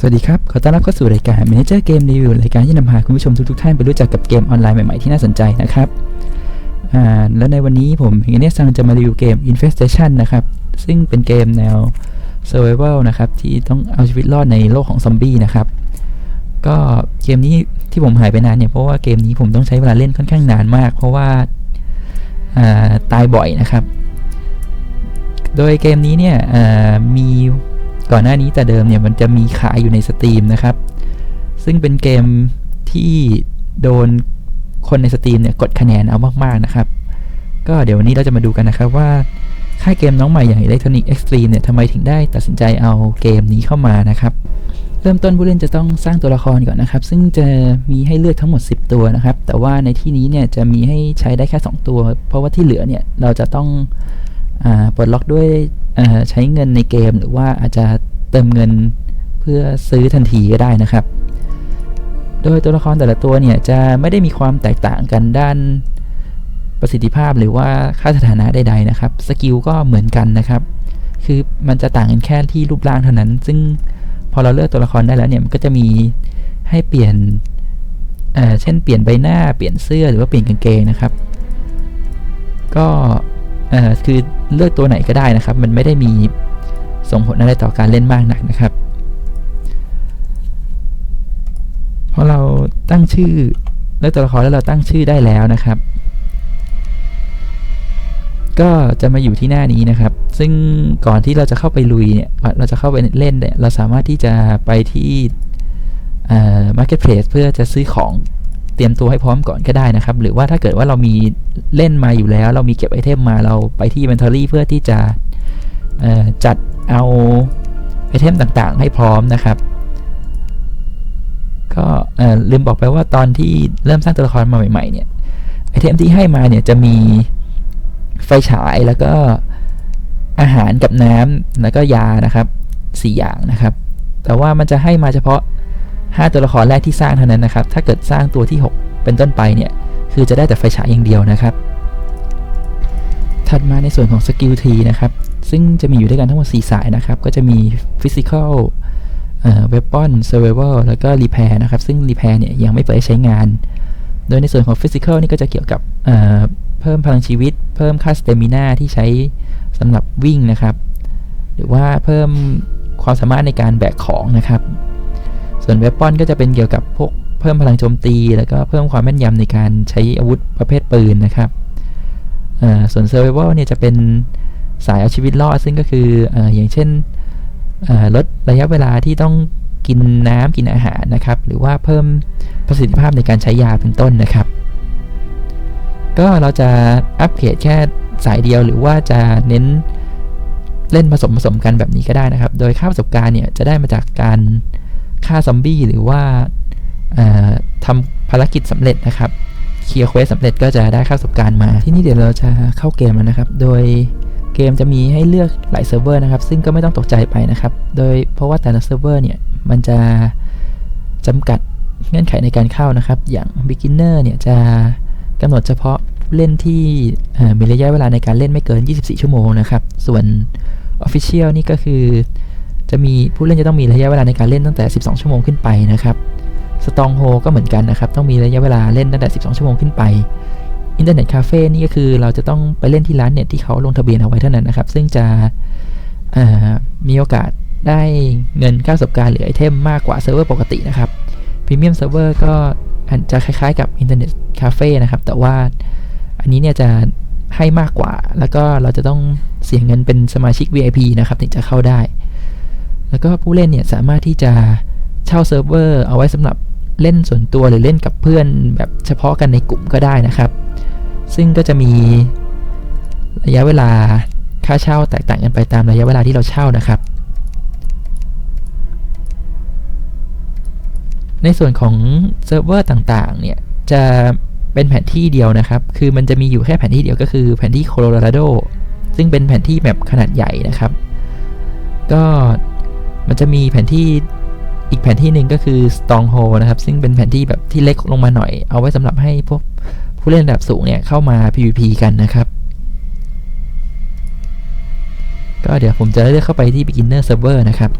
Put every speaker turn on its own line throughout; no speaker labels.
สวัสดีครับ ขอต้อนรับเข้าสู่รายการ Manager Game Review รายการที่นำพาคุณผู้ชมทุกๆท่านไปรู้จักกับเกมออนไลน์ใหม่ๆที่น่าสนใจนะครับแล้วในวันนี้ผมเฮงเนซังจะมารีวิวเกม Infestation นะครับ ซึ่งเป็นเกมแนว Survival นะครับ ที่ต้องเอาชีวิตรอดในโลกของซอมบี้นะครับ ก็เกมนี้ที่ผมหายไปนานเนี่ย เพราะว่าเกมนี้ผมต้องใช้เวลาเล่นค่อนข้างนานมาก เพราะว่าาตายบ่อยนะครับ โดยเกมนี้เนี่ยมี ก่อนหน้านี้แต่เดิมเนี่ยมันจะมีขายอยู่ในสตรีมนะครับ ซึ่งเป็นเกมที่โดนคนในสตรีมเนี่ยกดคะแนนเอามากๆนะครับ ก็เดี๋ยววันนี้เราจะมาดูกันนะครับว่าค่ายเกมน้องใหม่อย่าง Electronic Extreme เนี่ยทำไมถึงได้ตัดสินใจเอาเกมนี้เข้ามานะครับ เริ่มต้นผู้เล่นจะต้องสร้างตัวละครก่อนนะครับ ซึ่งจะมีให้เลือกทั้งหมด 10 ตัวนะครับ แต่ว่าในที่นี้เนี่ยจะมีให้ใช้ได้แค่ 2 ตัว เพราะว่าที่เหลือเนี่ยเราจะต้อง ปลดล็อกด้วยใช้เงินในเกม หรือว่าอาจจะเติมเงินเพื่อซื้อทันทีก็ได้นะครับ โดยตัวละครแต่ละตัวเนี่ยจะไม่ได้มีความแตกต่างกันด้านประสิทธิภาพหรือว่าค่าสถานะใดๆนะครับ สกิลก็เหมือนกันนะครับ คือมันจะต่างกันแค่ที่รูปร่างเท่านั้น ซึ่งพอเราเลือกตัวละครได้แล้วเนี่ยมันก็จะมีให้เปลี่ยนเช่นเปลี่ยนใบหน้า เปลี่ยนเสื้อหรือว่าเปลี่ยนกางเกงนะครับ ก็ คือเลือกตัวไหนก็ได้นะครับ มันไม่ได้มีส่งผลอะไรต่อการเล่นมากนักนะครับพอเราตั้งชื่อเลือกตัวละครแล้วเราตั้งชื่อได้แล้วนะครับ ก็จะมาอยู่ที่หน้านี้นะครับ ซึ่งก่อนที่เราจะเข้าไปลุยเนี่ยเราจะเข้าไปเล่นเนี่ยเราสามารถที่จะไปที่อ่อ marketplace เพื่อจะซื้อของ เตรียมตัวให้พร้อมก่อนก็ได้นะครับ หรือว่าถ้าเกิดว่าเรามีเล่นมาอยู่แล้ว เรามีเก็บไอเทมมาเราไปที่ inventory เพื่อที่จะจัดเอาไอเทมต่างๆ ให้พร้อมนะครับ ก็ลืมบอกไปว่าตอนที่เริ่มสร้างตัวละครมาใหม่ๆเนี่ยไอเทมที่ให้มาเนี่ยจะมีไฟฉายแล้วก็อาหารกับน้ำแล้วก็ยานะครับสี่อย่างนะครับ แต่ว่ามันจะให้มาเฉพาะ 5 ตัวละครแรกที่สร้างเท่านั้นนะครับ ถ้าเกิดสร้างตัวที่ 6 เป็นต้นไปเนี่ย คือจะได้แต่ไฟฉายอย่างเดียวนะครับ ถัดมาในส่วนของสกิลทีนะครับ ซึ่งจะมีอยู่ด้วยกันทั้งหมด 4 สายนะครับ ก็จะมี Physical เอ่อ Weapon Survival แล้วก็ Repair นะครับ ซึ่ง Repair เนี่ยยังไม่เปิดใช้งาน โดยในส่วนของ Physical นี่ก็จะเกี่ยวกับเอ่อเพิ่มพลังชีวิต เพิ่มค่า Stamina ที่ใช้สำหรับวิ่งนะครับ หรือว่าเพิ่มความสามารถในการแบกของนะครับ ส่วน Weapon ก็จะเป็นเกี่ยวกับพวกเพิ่มพลังโจมตี แล้วก็เพิ่มความแม่นยำในการใช้อาวุธประเภทปืนนะครับเอ่อส่วน Survival เนี่ยจะเป็นสายเอาชีวิตรอดซึ่งก็คือออย่างเช่นลดระยะเวลาที่ต้องกินน้ำกินอาหารนะครับ หรือว่าเพิ่มประสิทธิภาพในการใช้ยาเป็นต้นนะครับ ก็เราจะอัปเกรดแค่สายเดียวหรือว่าจะเน้นเล่นผสมผสมกันแบบนี้ก็ได้นะครับ โดยค่าประสบการณ์เนี่ยจะได้มาจากการ ฆ่าซอมบี้หรือว่าทำภารกิจสำเร็จนะครับเคลียร์เควสสำเร็จก็จะได้ค่าประสบการณ์มา ที่นี่เดี๋ยวเราจะเข้าเกมแล้วนะครับ โดยเกมจะมีให้เลือกหลายเซิร์ฟเวอร์นะครับ ซึ่งก็ไม่ต้องตกใจไปนะครับ โดยเพราะว่าแต่ละเซิร์ฟเวอร์เนี่ย มันจะจำกัดเงื่อนไขในการเข้านะครับ อย่าง beginner เนี่ยจะกำหนดเฉพาะเล่นที่มีระยะเวลาในการเล่นไม่เกิน 24 ชั่วโมงนะครับ ส่วน official นี่ก็คือ จะมีผู้เล่นจะต้องมีระยะเวลาในการเล่นตั้งแต่ 12 ชั่วโมงขึ้นไปนะครับ Stronghold ก็เหมือนกันนะครับ ต้องมีระยะเวลาเล่นตั้งแต่ 12 ชั่วโมงขึ้นไปอินเทอร์เน็ตคาเฟ่นี่ก็คือเราจะต้องไปเล่นที่ร้านเน็ตที่เขาลงทะเบียนเอาไว้เท่านั้นนะครับ ซึ่งจะมีโอกาสได้เงินค่าประสบการณ์หรือไอเทมมากกว่าเซิร์ฟเวอร์ปกตินะครับพรีเมียมเซิร์ฟเวอร์ก็อาจจะคล้ายๆกับอินเทอร์เน็ตคาเฟ่นะครับ แต่ว่าอันนี้เนี่ยจะให้มากกว่า แล้วก็เราจะต้องเสียเงินเป็นสมาชิก VIP นะครับ ถึงจะเข้าได้ แล้วก็ผู้เล่นเนี่ยสามารถที่จะเช่าเซิร์ฟเวอร์เอาไว้สำหรับเล่นส่วนตัวหรือเล่นกับเพื่อนแบบเฉพาะกันในกลุ่มก็ได้นะครับ ซึ่งก็จะมีระยะเวลาค่าเช่าแตกต่างกันไปตามระยะเวลาที่เราเช่านะครับ ในส่วนของเซิร์ฟเวอร์ต่างๆ เนี่ยจะเป็นแผนที่เดียวนะครับ คือมันจะมีอยู่แค่แผนที่เดียวก็คือแผนที่โคโลราโด ซึ่งเป็นแผนที่แบบขนาดใหญ่นะครับ ก็ มันจะมีแผนที่อีกแผนที่หนึ่งก็คือ Stronghold นะครับ ซึ่งเป็นแผนที่แบบที่เล็กลงมาหน่อย เอาไว้สำหรับให้พวกผู้เล่นระดับสูงเนี่ยเข้ามา PVP กันนะครับ ก็เดี๋ยวผมจะเลือกเข้าไปที่ beginner server นะครับ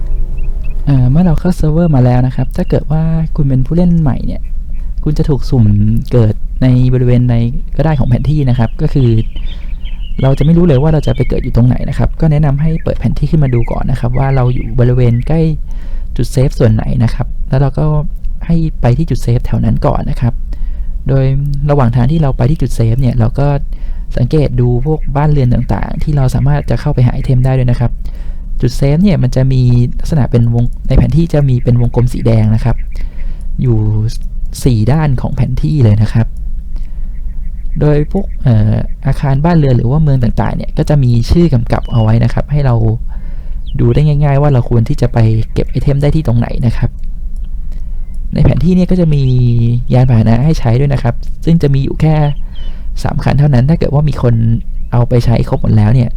เมื่อเราเข้าเซิร์ฟเวอร์มาแล้วนะครับ ถ้าเกิดว่าคุณเป็นผู้เล่นใหม่เนี่ย คุณจะถูกสุ่มเกิดในบริเวณใดก็ได้ของแผนที่นะครับ ก็คือ เราจะไม่รู้เลยว่าเราจะไปเกิดอยู่ตรงไหนนะครับ ก็แนะนำให้เปิดแผนที่ขึ้นมาดูก่อนนะครับ ว่าเราอยู่บริเวณใกล้จุดเซฟส่วนไหนนะครับ แล้วเราก็ให้ไปที่จุดเซฟแถวนั้นก่อนนะครับ โดยระหว่างทางที่เราไปที่จุดเซฟเนี่ยเราก็สังเกตดูพวกบ้านเรือนต่างๆ ที่เราสามารถจะเข้าไปหาไอเทมได้ด้วยนะครับ จุดเซฟเนี่ยมันจะมีลักษณะเป็นวงในแผนที่จะมีเป็นวงกลมสีแดงนะครับ อยู่ 4 ด้านของแผนที่เลยนะครับ โดยพวกอออาคารบ้านเรือนหรือว่าเมืองต่างๆเนี่ยก็จะมีชื่อกำกับเอาไว้นะครับ ให้เราดูได้ง่าย ๆ ว่าเราควรที่จะไปเก็บไอเทมได้ที่ตรงไหนนะครับ ในแผนที่เนี่ยก็จะมียานพาหนะให้ใช้ด้วยนะครับ ซึ่งจะมีอยู่แค่ 3 คันเท่านั้น ถ้าเกิดว่ามีคนเอาไปใช้ครบหมดแล้วเนี่ย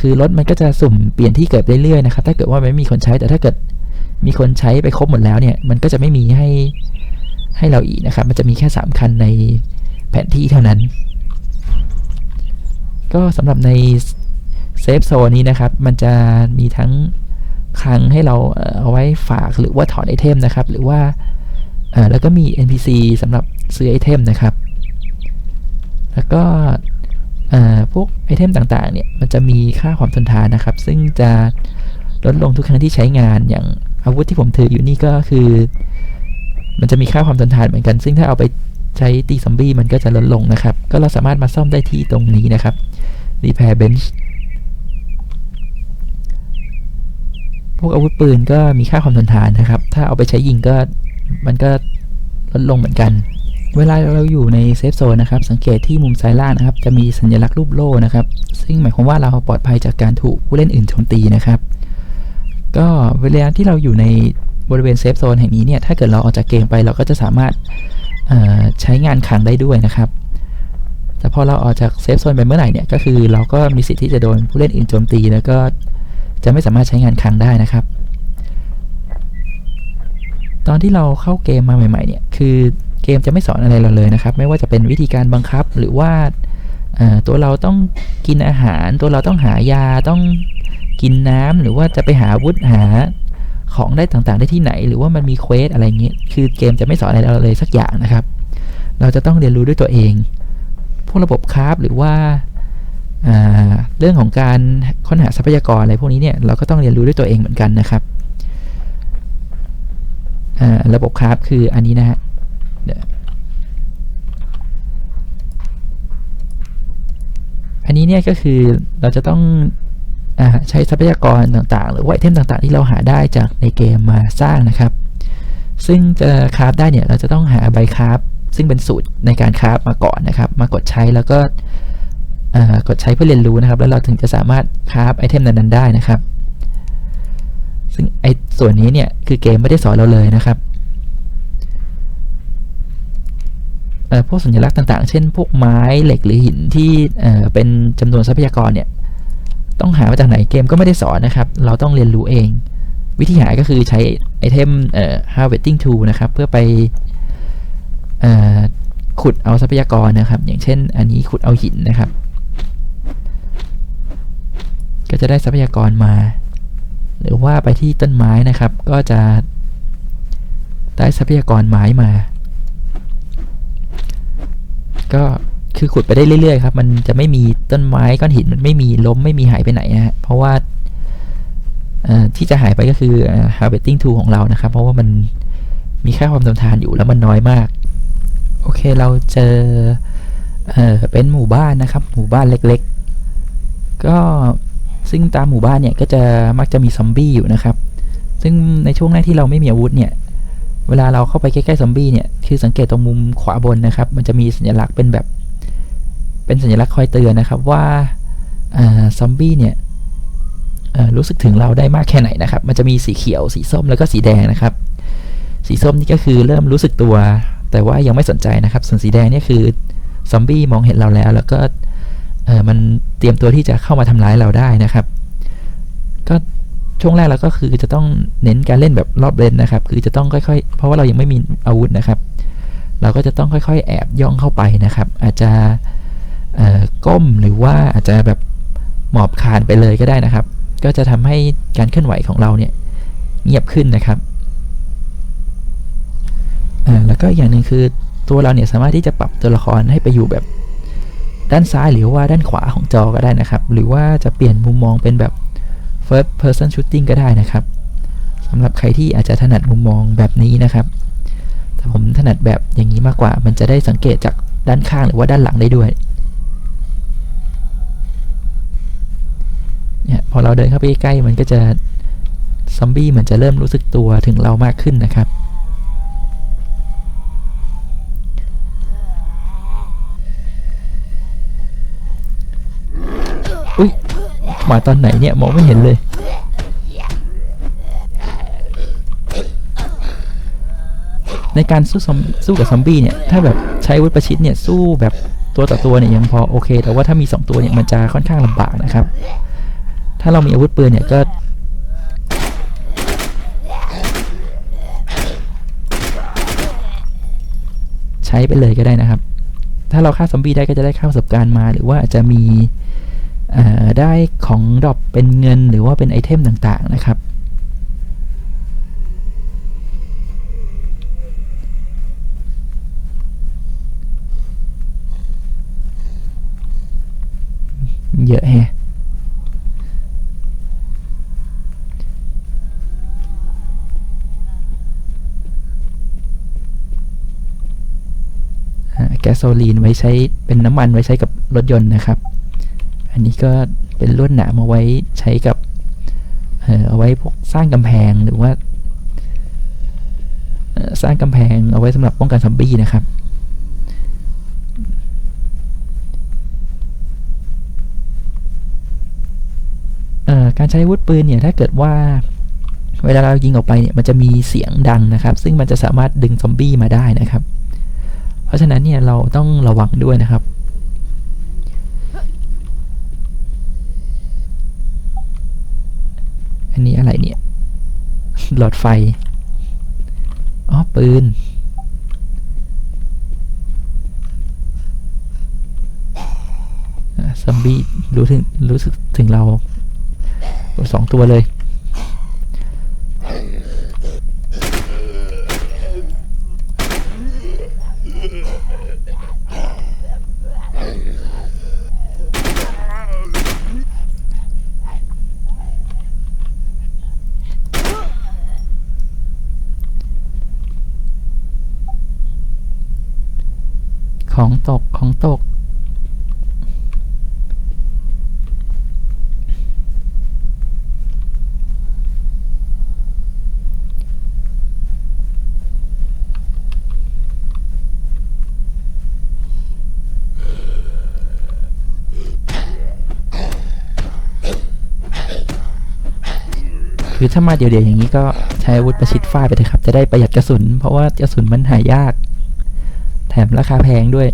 คือรถมันก็จะสุ่มเปลี่ยนที่เกิดเรื่อยๆนะครับ ถ้าเกิดว่าไม่มีคนใช้แต่ถ้าเกิดมีคนใช้ไปครบหมดแล้วเนี่ย มันก็จะไม่มีให้ให้เราอีกนะครับ มันจะมีแค่ 3 คันใน แผนที่เท่านั้น ก็สำหรับในเซฟโซนนี้นะครับ มันจะมีทั้งคลังให้เราเอาไว้ฝากหรือว่าถอนไอเทมนะครับ หรือว่าแล้วก็มี NPC สำหรับซื้อไอเทมนะครับ แล้วก็พวกไอเทมต่างๆ เนี่ย มันจะมีค่าความทนทานนะครับ ซึ่งจะลดลงทุกครั้งที่ใช้งาน อย่างอาวุธที่ผมถืออยู่นี่ก็คือ มันจะมีค่าความทนทานเหมือนกัน ซึ่งถ้าเอาไป ใช้ตีซอมบี้มันก็จะลดลงนะครับ ก็เราสามารถมาซ่อมได้ที่ตรงนี้นะครับ Repair Bench พวกอาวุธปืนก็มีค่าความทนทานนะครับ ถ้าเอาไปใช้ยิงก็มันก็ลดลงเหมือนกัน เวลาเราอยู่ในเซฟโซนนะครับ สังเกตที่มุมซ้ายล่างนะครับ จะมีสัญลักษณ์รูปโล่นะครับ ซึ่งหมายความว่าเราปลอดภัยจากการถูกผู้เล่นอื่นโจมตีนะครับ ก็เวลาที่เราอยู่ในบริเวณเซฟโซนแห่งนี้เนี่ย ถ้าเกิดเราออกจากเกมไปเราก็จะสามารถ ใช้งานขังได้ด้วยนะครับ แต่พอเราออกจากเซฟโซนไปเมื่อไหร่เนี่ย ก็คือเราก็มีสิทธิ์ที่จะโดนผู้เล่นอื่นโจมตี แล้วก็จะไม่สามารถใช้งานขังได้นะครับ ตอนที่เราเข้าเกมมาใหม่ ๆ เนี่ย คือเกมจะไม่สอนอะไรเราเลยนะครับ ไม่ว่าจะเป็นวิธีการบังคับหรือว่าตัวเราต้องกินอาหาร ตัวเราต้องหายาต้องกินน้ำหรือว่าจะไปหาอาวุธหา ของได้ต่างๆ ได้ที่ไหน หรือว่ามันมีเควสอะไรเงี้ยคือเกมจะไม่สอนอะไรเราเลยสักอย่างนะครับ เราจะต้องเรียนรู้ด้วยตัวเอง พวกระบบคราฟหรือว่าาเรื่องของการค้นหาทรัพยากรอะไรพวกนี้เนี่ยเราก็ต้องเรียนรู้ด้วยตัวเองเหมือนกันนะครับระบบคราฟคืออันนี้นะฮะอันนี้เนี่ยก็คือเราจะต้อง ใช้ทรัพยากรต่างๆ หรือว่าไอเทมต่างๆ ที่เราหาได้จากในเกมมาสร้างนะครับ ซึ่งจะคราฟได้เนี่ยเราจะต้องหาใบคราฟซึ่งเป็นสูตรในการคราฟมาก่อนนะครับ มากดใช้แล้วก็กดใช้เพื่อเรียนรู้นะครับ แล้วเราถึงจะสามารถคราฟไอเทมนั้นๆได้นะครับ ซึ่งไอส่วนนี้เนี่ยคือเกมไม่ได้สอนเราเลยนะครับพวกสัญลักษณ์ต่างๆ เช่น พวกไม้เหล็กหรือหินที่เอ่อเป็นจำนวนทรัพยากรเนี่ย ต้องหามาจากไหนเกมก็ไม่ได้สอนนะครับ เราต้องเรียนรู้เอง วิธีหาก็คือใช้ไอเทมเอ่อ harvesting tool นะครับ เพื่อไปเอ่อขุดเอาทรัพยากรนะครับ อย่างเช่น อันนี้ขุดเอาหินนะครับ ก็จะได้ทรัพยากรมา หรือว่าไปที่ต้นไม้นะครับ ก็จะได้ทรัพยากรไม้มา ก็ คือขุดไปได้เรื่อยๆครับ มันจะไม่มีต้นไม้ก้อนหินมันไม่มีล้มไม่มีหายไปไหนนะฮะเพราะว่าที่จะหายไปก็คือเอ่อ harvesting tool ของเรานะครับ เพราะว่ามันมีค่าความทนทานอยู่แล้วมันน้อยมาก โอเคเราเจอเออเป็นหมู่บ้านนะครับ หมู่บ้านเล็กๆ ก็ซึ่งตามหมู่บ้านเนี่ยก็จะมักจะมีซอมบี้อยู่นะครับ ซึ่งในช่วงแรกที่เราไม่มีอาวุธเนี่ย เวลาเราเข้าไปใกล้ๆซอมบี้เนี่ย คือสังเกตตรงมุมขวาบนนะครับ มันจะมีสัญลักษณ์เป็นแบบ เป็นสัญลักษณ์คอยเตือนนะครับว่าซอมบี้เนี่ยรู้สึกถึงเราได้มากแค่ไหนนะครับ มันจะมีสีเขียว สีส้มแล้วก็สีแดงนะครับ สีส้มนี่ก็คือเริ่มรู้สึกตัว แต่ว่ายังไม่สนใจนะครับ ส่วนสีแดงนี่คือซอมบี้มองเห็นเราแล้ว แล้วก็มันเตรียมตัวที่จะเข้ามาทำร้ายเราได้นะครับ ก็ช่วงแรกเราก็คือจะต้องเน้นการเล่นแบบรอบเลนนะครับ คือจะต้องค่อยๆ เพราะว่าเรายังไม่มีอาวุธนะครับ เราก็จะต้องค่อย ๆ แอบย่องเข้าไปนะครับ อาจจะ ก้มหรือว่าอาจจะแบบหมอบคานไปเลยก็ได้นะครับ ก็จะทำให้การเคลื่อนไหวของเราเนี่ยเงียบขึ้นนะครับแล้วก็อย่างหนึ่งคือตัวเราเนี่ยสามารถที่จะปรับตัวละครให้ไปอยู่แบบด้านซ้ายหรือว่าด้านขวาของจอก็ได้นะครับ หรือว่าจะเปลี่ยนมุมมองเป็นแบบ first person shooting ก็ได้นะครับสำหรับใครที่อาจจะถนัดมุมมองแบบนี้นะครับ แต่ผมถนัดแบบอย่างนี้มากกว่า มันจะได้สังเกตจากด้านข้างหรือว่าด้านหลังได้ด้วย เนี่ยพอเราเดินเข้าไปใกล้มันก็จะซอมบี้เหมันจะเริ่มรู้สึกตัวถึงเรามากขึ้นนะครับ อุ้ยมาตอนไหนเนี่ยมองไม่เห็นเลย ในการสู้สู้กับซอมบี้เนี่ย ถ้าแบบใช้วุธประชิดเนี่ย สู้แบบตัวต่อตัวเนี่ยยังพอโอเค แต่ว่าถ้ามี 2 ตัวเนี่ยมันจะค่อนข้างลำบากนะครับ ถ้าเรามีอาวุธปืนเนี่ยก็ ใช้ไปเลยก็ได้นะครับ ถ้าเราฆ่าซอมบี้ได้ก็จะได้ค่าประสบการณ์มา หรือว่าอาจจะมีได้ของดรอปเป็นเงินหรือว่าเป็นไอเทมต่างๆนะครับเยอะแฮะ ก๊สโซลีนไว้ใช้เป็นน้ำมันไว้ใช้กับรถยนต์นะครับ อันนี้ก็เป็นลวดหนามเอาไว้ใช้กับเออเอาไว้พวกสร้างกำแพงหรือว่าสร้างกำแพงเอาไว้สำหรับป้องกันซอมบี้นะครับ การใช้วุธปืนเนี่ยถ้าเกิดว่าเวลาเรายิงออกไปเนี่ยมันจะมีเสียงดังนะครับ ซึ่งมันจะสามารถดึงซอมบี้มาได้นะครับ เพราะฉะนั้นเนี่ยเราต้องระวังด้วยนะครับ อันนี้อะไรเนี่ย หลอดไฟ อ๋อ ปืนซอมบี้รู้ถึงรู้สึกถึงเราสองตัวเลย ของตกของตก คือถ้ามาเดี๋ยวๆอย่างนี้ก็ใช้อาวุธประชิดฝ้ายไปเลยครับ จะได้ประหยัดกระสุน เพราะว่ากระสุนมันหายาก แถมราคาแพงด้วย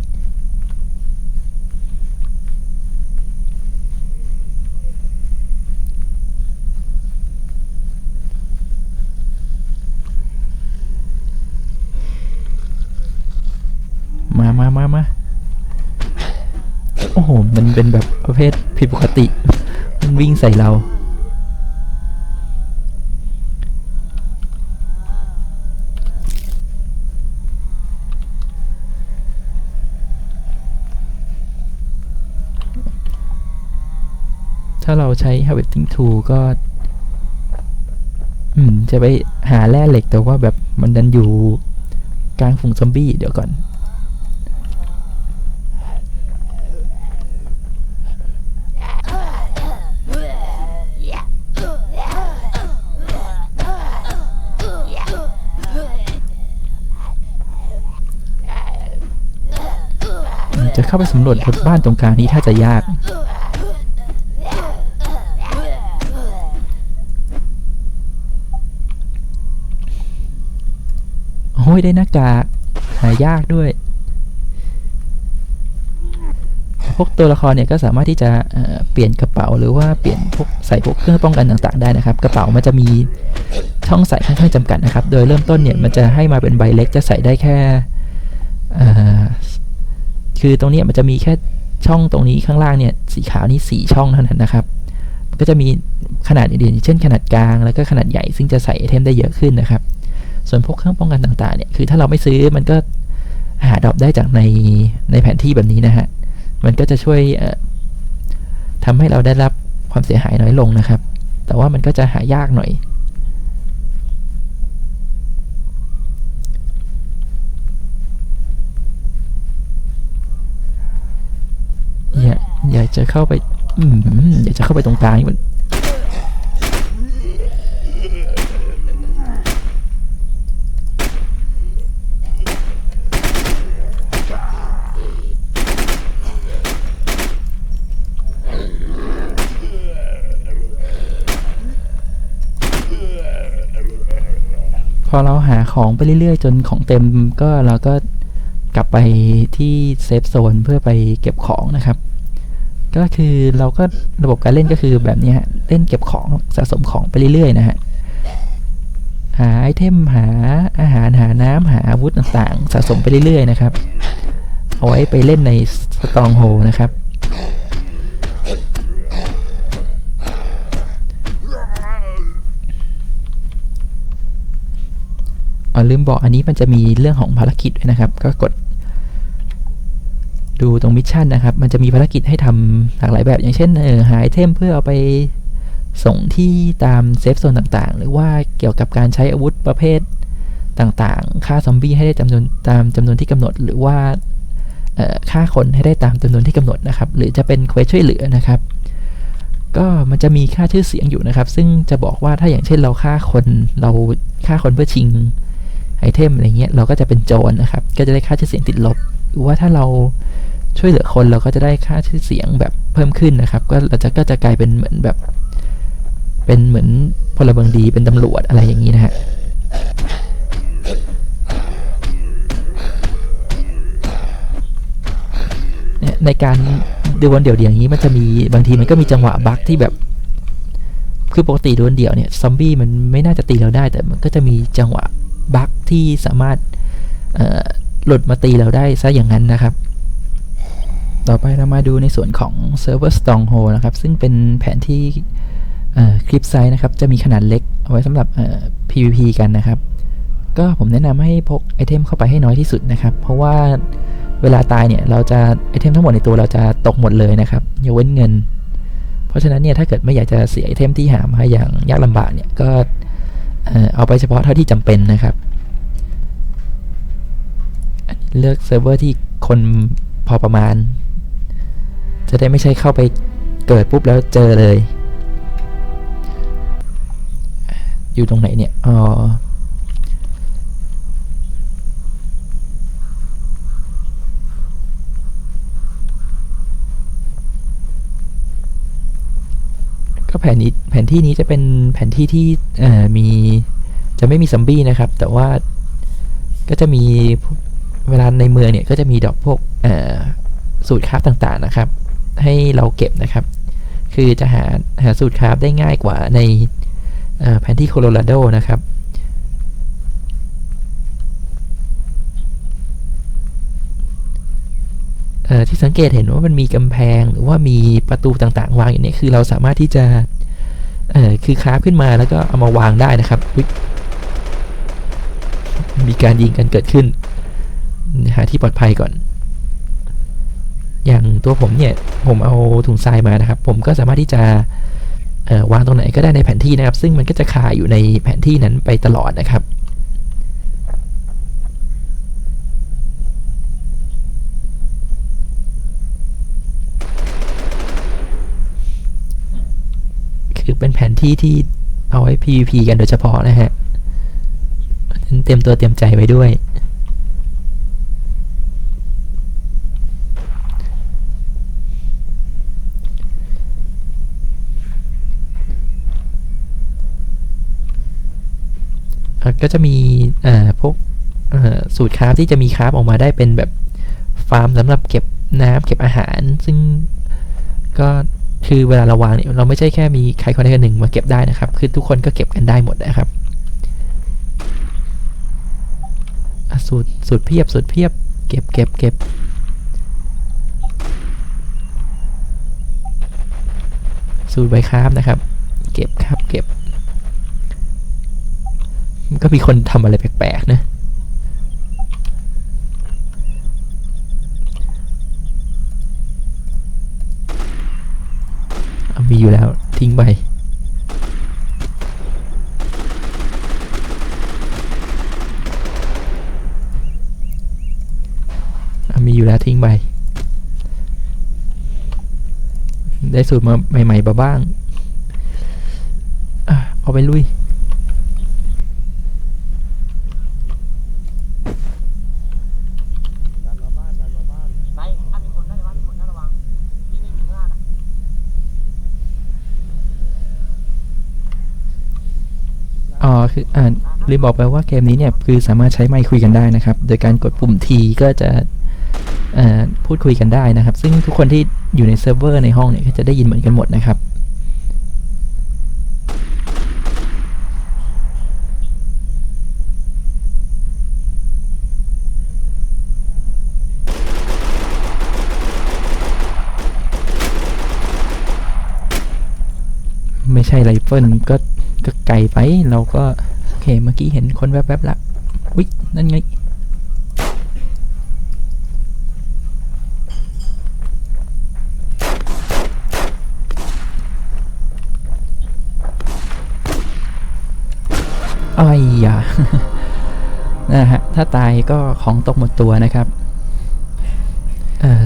มามามามาโอ้โห มันเป็นแบบประเภทผิดปกติ มันวิ่งใส่เรา ถ้าเรา ใช้ harvesting tool ก็ อืม จะไปหาแร่เหล็กแต่ว่าแบบมันดันอยู่กลางฝูงซอมบี้เดี๋ยวก่อน จะเข้าไปสำรวจบ้านตรงกลางนี้ถ้าจะยาก โอ้ ยได้หน้ากากหายากด้วย พวกตัวละครเนี่ยก็สามารถที่จะเปลี่ยนกระเป๋าหรือว่าเปลี่ยนพวกใส่พวกเครื่องป้องกันต่างๆได้นะครับ กระเป๋ามันจะมีช่องใส่ค่อนข้างจำกัดนะครับ โดยเริ่มต้นเนี่ยมันจะให้มาเป็นใบเล็กจะใส่ได้แค่คือตรงนี้มันจะมีแค่ช่องตรงนี้ข้างล่างเนี่ยสีขาวนี่สี่ช่องเท่านั้นนะครับก็จะมีขนาดอื่นๆเช่นขนาดกลางแล้วก็ขนาดใหญ่ซึ่งจะใส่ไอเทมได้เยอะขึ้นนะครับ ส่วนพวกเครื่องป้องกันต่างๆเนี่ยคือถ้าเราไม่ซื้อมันก็หาดรอปได้จากในในแผนที่แบบนี้นะฮะ มันก็จะช่วยทำให้เราได้รับความเสียหายน้อยลงนะครับ แต่ว่ามันก็จะหายากหน่อย อย่าอยาจะเข้าไป อืมอยาจะเข้าไปตรงกลางมัน พ อเราหาของไปเรื่อยๆ จนของเต็มก็เราก็กลับไปที่เซฟโซนเพื่อไปเก็บของนะครับ ก็คือเราก็ระบบการเล่นก็คือแบบนี้ฮะเล่นเก็บของสะสมของไปเรื่อยๆนะฮะหาไอเทมหาอาหารหาน้ำหาอาวุธต่างๆ สะสมไปเรื่อยๆนะครับ เอาไว้ไปเล่นในสตองโฮนะครับ ลืมบอกอันนี้มันจะมีเรื่องของภารกิจด้วยนะครับ ก็กด ดูตรงมิชชั่นนะครับ มันจะมีภารกิจให้ทำหลากหลายแบบ อย่างเช่นเออหาไอเทมเพื่อเอาไปส่งที่ตามเซฟโซนต่างๆ หรือว่าเกี่ยวกับการใช้อาวุธประเภทต่างๆ ฆ่าซอมบี้ให้ได้จำนวนตามจำนวนที่กำหนด หรือว่าฆ่าคนให้ได้ตามจำนวนที่กำหนดนะครับ หรือจะเป็นเควสช่วยเหลือนะครับ ก็มันจะมีค่าชื่อเสียงอยู่นะครับ ซึ่งจะบอกว่าถ้าอย่างเช่นเราฆ่าคนเราฆ่าคนเพื่อชิง ไอเทมอะไรเงี้ยเราก็จะเป็นโจรนะครับ ก็จะได้ค่าชื่อเสียงติดลบ หรือว่าถ้าเราช่วยเหลือคนเราก็จะได้ค่าชื่อเสียงแบบเพิ่มขึ้นนะครับ ก็เราจะก็จะกลายเป็นเหมือนแบบ เป็นเหมือนพลเมืองดีเป็นตำรวจอะไรอย่างนี้นะฮะในการดูวันเดี่ยวอย่างนี้มันจะมีบางทีมันก็มีจังหวะบั๊กที่แบบ คือปกติดวลเดี่ยวเนี่ยซอมบี้มันไม่น่าจะตีเราได้แต่มันก็จะมีจังหวะ บั๊กที่สามารถหลุดมาตีเราได้ซะอย่างนั้นนะครับ ต่อไปเรามาดูในส่วนของ Server Stronghold นะครับ ซึ่งเป็นแผนที่คลิปไซส์นะครับ จะมีขนาดเล็กเอาไว้สำหรับ PVP กันนะครับ ก็ผมแนะนำให้พกไอเทมเข้าไปให้น้อยที่สุดนะครับ เพราะว่าเวลาตายเนี่ยเราจะไอเทมทั้งหมดในตัวเราจะตกหมดเลยนะครับยกเว้นเงิน เพราะฉะนั้นเนี่ยถ้าเกิดไม่อยากจะเสียไอเทมที่หามาอย่างยากลำบากเนี่ยก็ เอาไปเฉพาะเท่าที่จำเป็นนะครับ เลือกเซิร์ฟเวอร์ที่คนพอประมาณ จะได้ไม่ใช่เข้าไปเกิดปุ๊บแล้วเจอเลย อยู่ตรงไหนเนี่ย อ๋อ ก็ แผนนี้แผนที่นี้จะเป็นแผนที่ที่มีจะไม่มีซัมบี้นะครับ แต่ว่าก็จะมีเวลาในเมืองเนี่ยก็จะมีดอกพวกสูตรคราฟต่างๆนะครับ ให้เราเก็บนะครับ คือจะหาหาสูตรคราฟได้ง่ายกว่าในแผนที่โคโลราโดนะครับ ที่สังเกตเห็นว่ามันมีกำแพงหรือว่ามีประตูต่างๆ วางอย่างนี้คือเราสามารถที่จะคือคราฟขึ้นมาแล้วก็เอามาวางได้นะครับมีการยิงกันเกิดขึ้น หาที่ปลอดภัยก่อน อย่างตัวผมเนี่ย ผมเอาถุงทรายมานะครับ ผมก็สามารถที่จะวางตรงไหนก็ได้ในแผนที่นะครับ ซึ่งมันก็จะคาอยู่ในแผนที่นั้นไปตลอดนะครับ คือเป็นแผนที่ที่เอาไว้ PVP กันโดยเฉพาะนะฮะเตรียมตัวเตรียมใจไว้ด้วย ก็จะมีพวกสูตรคราฟที่จะมีคราฟออกมาได้เป็นแบบฟาร์มสำหรับเก็บน้ำเก็บอาหาร ซึ่งก็ คือเวลาเราวางเนี่ยเราไม่ใช่แค่มีใครคนใดคนหนึ่งมาเก็บได้นะครับ คือทุกคนก็เก็บกันได้หมดนะครับสูตรสูตรเพียบสูตรเพียบ เก็บเก็บเก็บสูตรไวคราฟนะครับ เก็บครับเก็บ ก็มีคนทำอะไรแปลกๆนะ เอามีอยู่แล้ว ทิ้งไป มีอยู่แล้วทิ้งไป ได้สูตรมาใหม่ๆบ้าง เอาไปลุย
ดันมาบ้านดันมาบ้าน
ไหนถ้ามีคนน่าจะว่ามีคนน่าระวังที่นี่มีเนื้อนะ
อ๋อ คืออ่าลืมบอกไปว่าเกมนี้เนี่ยคือสามารถใช้ไมค์คุยกันได้นะครับ โดยการกดปุ่ม T ก็จะพูดคุยกันได้นะครับ ซึ่งทุกคนที่อยู่ในเซิร์ฟเวอร์ในห้องเนี่ยก็จะได้ยินเหมือนกันหมดนะครับไม่ใช่ไรเฟิลก็ ก็ไกลไปเราก็ โอเคเมื่อกี้เห็นคนแวบๆละอุ๊ยนั่นไงอ้อยยานะฮะ ถ้าตายก็ของตกหมดตัวนะครับ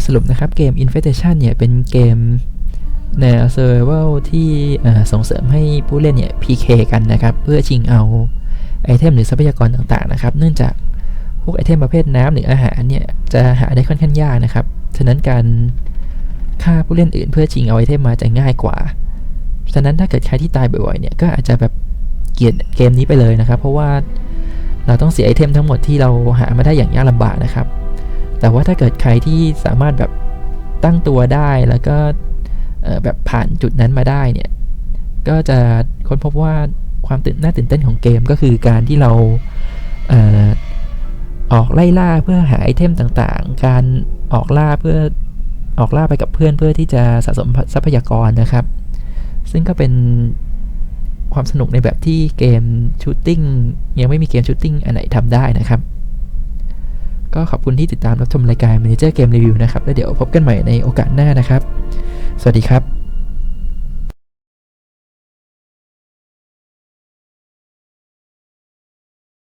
สรุปนะครับเกม Infestation เนี่ย เป็นเกม แนว Survival ที่ส่งเสริมให้ผู้เล่นเนี่ย PK กันนะครับ เพื่อชิงเอาไอเทมหรือทรัพยากรต่างๆนะครับ เนื่องจากพวกไอเทมประเภทน้ำหรืออาหารเนี่ย จะหาได้ค่อนข้างยากนะครับ ฉะนั้นการฆ่าผู้เล่นอื่นเพื่อชิงเอาไอเทมมาจะง่ายกว่า ฉะนั้นถ้าเกิดใครที่ตายบ่อยๆเนี่ยก็อาจจะแบบเกลียดเกมนี้ไปเลยนะครับ เพราะว่าเราต้องเสียไอเทมทั้งหมดที่เราหามาได้อย่างยากลำบากนะครับ แต่ว่าถ้าเกิดใครที่สามารถแบบตั้งตัวได้แล้วก็ แบบผ่านจุดนั้นมาได้เนี่ย ก็จะค้นพบว่าความตื่นน่าตื่นเต้นของเกมก็คือการที่เราเออออกไล่ล่าเพื่อหาไอเทมต่างๆ การออกล่าเพื่อออกล่าไปกับเพื่อนเพื่อที่จะสะสมทรัพยากรนะครับ ซึ่งก็เป็นความสนุกในแบบที่เกมชูตติ้งยังไม่มีเกมชูตติ้งอันไหนทำได้นะครับ ก็ขอบคุณที่ติดตามรับชมรายการ Manager Game Review นะครับ แล้วเดี๋ยวพบกันใหม่ในโอกาสหน้านะครับ สวัสดีครับ